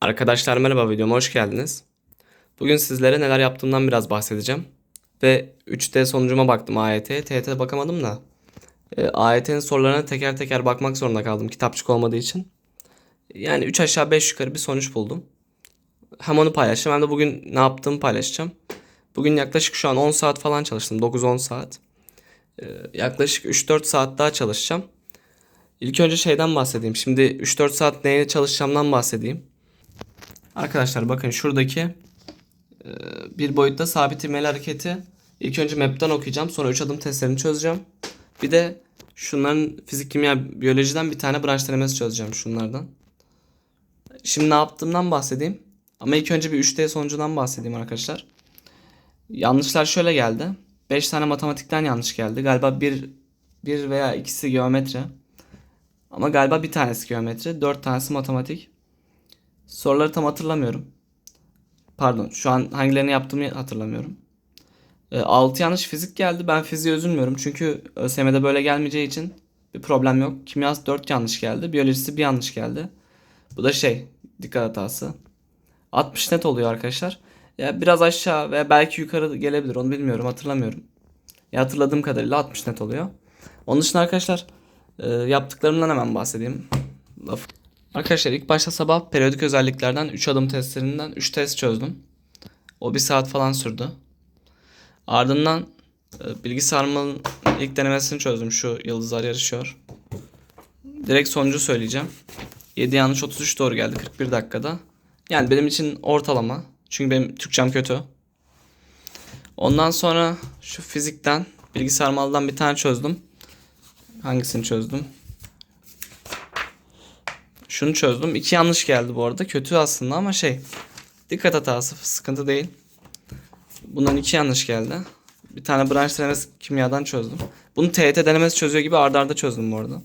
Arkadaşlar merhaba videoma hoş geldiniz. Bugün sizlere neler yaptığımdan biraz bahsedeceğim. Ve 3D sonucuma baktım AYT'ye. TYT'ye bakamadım da. E, AYT'nin sorularına teker teker bakmak zorunda kaldım kitapçık olmadığı için. Yani 3 aşağı 5 yukarı bir sonuç buldum. Hem onu paylaşacağım hem de bugün ne yaptığımı paylaşacağım. Bugün yaklaşık şu an 10 saat falan çalıştım. 9-10 saat. E, yaklaşık 3-4 saat daha çalışacağım. İlk önce şeyden bahsedeyim. Şimdi 3-4 saat neye çalışacağımdan bahsedeyim. Arkadaşlar bakın şuradaki e, bir boyutta sabit ivmeli hareketi ilk önce map'ten okuyacağım. Sonra 3 adım testlerini çözeceğim. Bir de şunların fizik, kimya, biyolojiden bir tane branş denemesi çözeceğim şunlardan. Şimdi ne yaptığımdan bahsedeyim. Ama ilk önce bir 3D sonucundan bahsedeyim arkadaşlar. Yanlışlar şöyle geldi. 5 tane matematikten yanlış geldi. Galiba bir, bir veya ikisi geometri. Ama galiba bir tanesi geometri. 4 tanesi matematik. Soruları tam hatırlamıyorum. Pardon şu an hangilerini yaptığımı hatırlamıyorum. E, 6 yanlış fizik geldi. Ben fiziğe üzülmüyorum. Çünkü ÖSYM'de böyle gelmeyeceği için bir problem yok. Kimyası 4 yanlış geldi. Biyolojisi bir yanlış geldi. Bu da şey dikkat hatası. 60 net oluyor arkadaşlar. Ya biraz aşağı veya belki yukarı gelebilir onu bilmiyorum hatırlamıyorum. Ya hatırladığım kadarıyla 60 net oluyor. Onun dışında arkadaşlar e, yaptıklarımdan hemen bahsedeyim. Laf. Arkadaşlar ilk başta sabah periyodik özelliklerden 3 adım testlerinden 3 test çözdüm. O bir saat falan sürdü. Ardından e, bilgi sarmalının ilk denemesini çözdüm. Şu yıldızlar yarışıyor. Direkt sonucu söyleyeceğim. 7 yanlış 33 doğru geldi 41 dakikada. Yani benim için ortalama. Çünkü benim Türkçem kötü. Ondan sonra şu fizikten bilgi sarmaldan bir tane çözdüm. Hangisini çözdüm? Şunu çözdüm. İki yanlış geldi bu arada. Kötü aslında ama şey. Dikkat hatası. Sıkıntı değil. Bundan iki yanlış geldi. Bir tane branş denemesi kimyadan çözdüm. Bunu TYT denemesi çözüyor gibi ardarda arda çözdüm bu arada.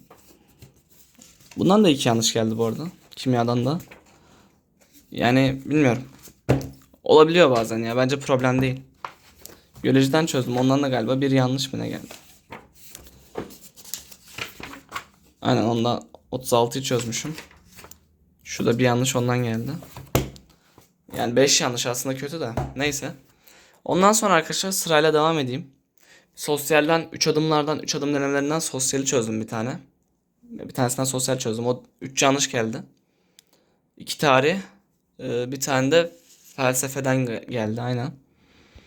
Bundan da iki yanlış geldi bu arada. Kimyadan da. Yani bilmiyorum. Olabiliyor bazen ya. Bence problem değil. Biyolojiden çözdüm. Ondan da galiba bir yanlış mı ne geldi? Aynen onda 36'yı çözmüşüm. Şurada bir yanlış ondan geldi. Yani 5 yanlış aslında kötü de. Neyse. Ondan sonra arkadaşlar sırayla devam edeyim. Sosyalden 3 adımlardan 3 adım denemelerinden sosyali çözdüm bir tane. Bir tanesinden sosyal çözdüm. O 3 yanlış geldi. 2 tarih. e, Bir tane de felsefeden ge- geldi aynen.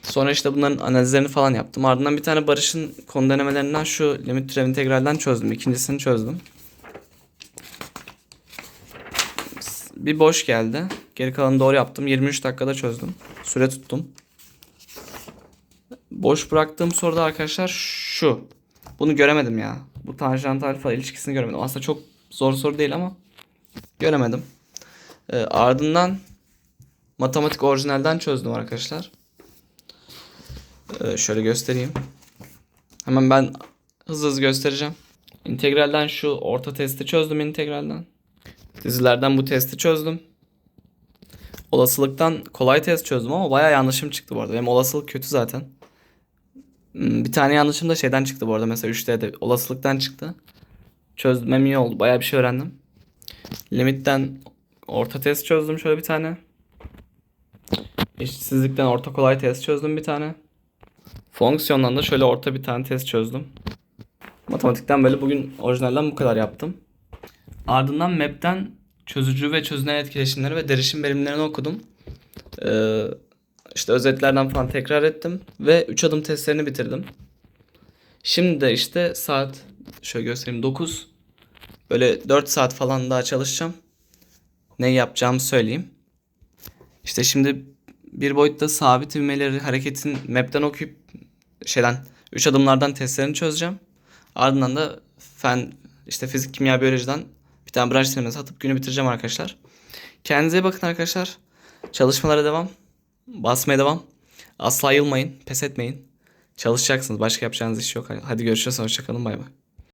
Sonra işte bunların analizlerini falan yaptım. Ardından bir tane Barış'ın konu denemelerinden şu limit türev integralden çözdüm. İkincisini çözdüm. Bir boş geldi. Geri kalanı doğru yaptım. 23 dakikada çözdüm. Süre tuttum. Boş bıraktığım soruda arkadaşlar şu. Bunu göremedim ya. Bu tanjant alfa ilişkisini göremedim. Aslında çok zor soru değil ama göremedim. Ee, ardından matematik orijinalden çözdüm arkadaşlar. Ee, şöyle göstereyim. Hemen ben hızlı hızlı göstereceğim. İntegralden şu orta testi çözdüm integralden. Dizilerden bu testi çözdüm. Olasılıktan kolay test çözdüm ama bayağı yanlışım çıktı bu arada. Benim olasılık kötü zaten. Hmm, Bir tane yanlışım da şeyden çıktı bu arada. Mesela 3D'de olasılıktan çıktı. Çözmem iyi oldu. Bayağı bir şey öğrendim. Limitten orta test çözdüm şöyle bir tane. Eşitsizlikten orta kolay test çözdüm bir tane. Fonksiyondan da şöyle orta bir tane test çözdüm. Matematikten böyle bugün orijinalden bu kadar yaptım. Ardından map'ten çözücü ve çözünen etkileşimleri ve derişim verimlerini okudum. Ee, işte özetlerden falan tekrar ettim ve 3 adım testlerini bitirdim. Şimdi de işte saat şöyle göstereyim 9. Böyle 4 saat falan daha çalışacağım. Ne yapacağımı söyleyeyim. İşte şimdi bir boyutta sabit ivmeleri hareketin map'ten okuyup şeyden 3 adımlardan testlerini çözeceğim. Ardından da fen işte fizik, kimya, biyolojiden bir tane branş denemesi atıp günü bitireceğim arkadaşlar. Kendinize bakın arkadaşlar. Çalışmalara devam. Basmaya devam. Asla yılmayın. Pes etmeyin. Çalışacaksınız. Başka yapacağınız iş yok. Hadi görüşürüz. Hoşçakalın. Bay bay.